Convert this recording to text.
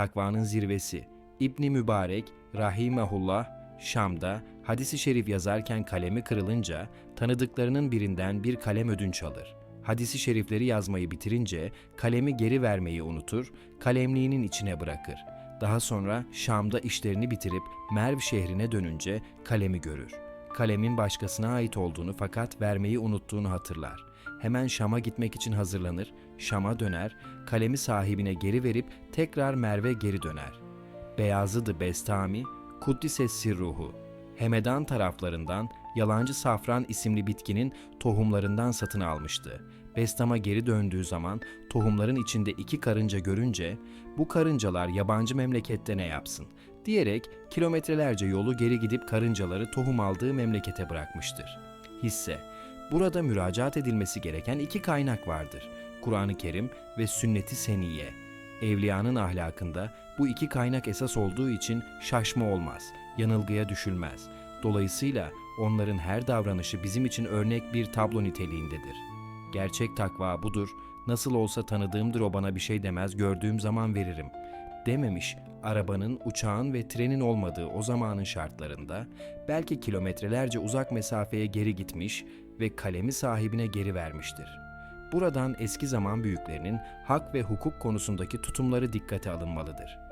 takvanın zirvesi. İbni Mübarek, Rahimehullah, Şam'da hadisi şerif yazarken kalemi kırılınca tanıdıklarının birinden bir kalem ödünç alır. Hadisi şerifleri yazmayı bitirince kalemi geri vermeyi unutur, kalemliğinin içine bırakır. Daha sonra Şam'da işlerini bitirip Merv şehrine dönünce kalemi görür. Kalemin başkasına ait olduğunu fakat vermeyi unuttuğunu hatırlar. Hemen Şam'a gitmek için hazırlanır, Şam'a döner, kalemi sahibine geri verip tekrar Merv'e geri döner. Beyazıdı Bestami, Kuddises Sirruhu. Hemedan taraflarından yalancı safran isimli bitkinin tohumlarından satın almıştı. Bestam'a geri döndüğü zaman tohumların içinde iki karınca görünce bu karıncalar yabancı memlekette ne yapsın diyerek kilometrelerce yolu geri gidip karıncaları tohum aldığı memlekete bırakmıştır. Hisse Burada müracaat edilmesi gereken iki kaynak vardır. Kur'an-ı Kerim ve Sünnet-i Seniye. Evliyanın ahlakında bu iki kaynak esas olduğu için şaşma olmaz, yanılgıya düşülmez. Dolayısıyla onların her davranışı bizim için örnek bir tablo niteliğindedir. Gerçek takva budur, nasıl olsa tanıdığımdır o bana bir şey demez, gördüğüm zaman veririm. Dememiş, arabanın, uçağın ve trenin olmadığı o zamanın şartlarında belki kilometrelerce uzak mesafeye geri gitmiş ve kalemi sahibine geri vermiştir. Buradan eski zaman büyüklerinin hak ve hukuk konusundaki tutumları dikkate alınmalıdır.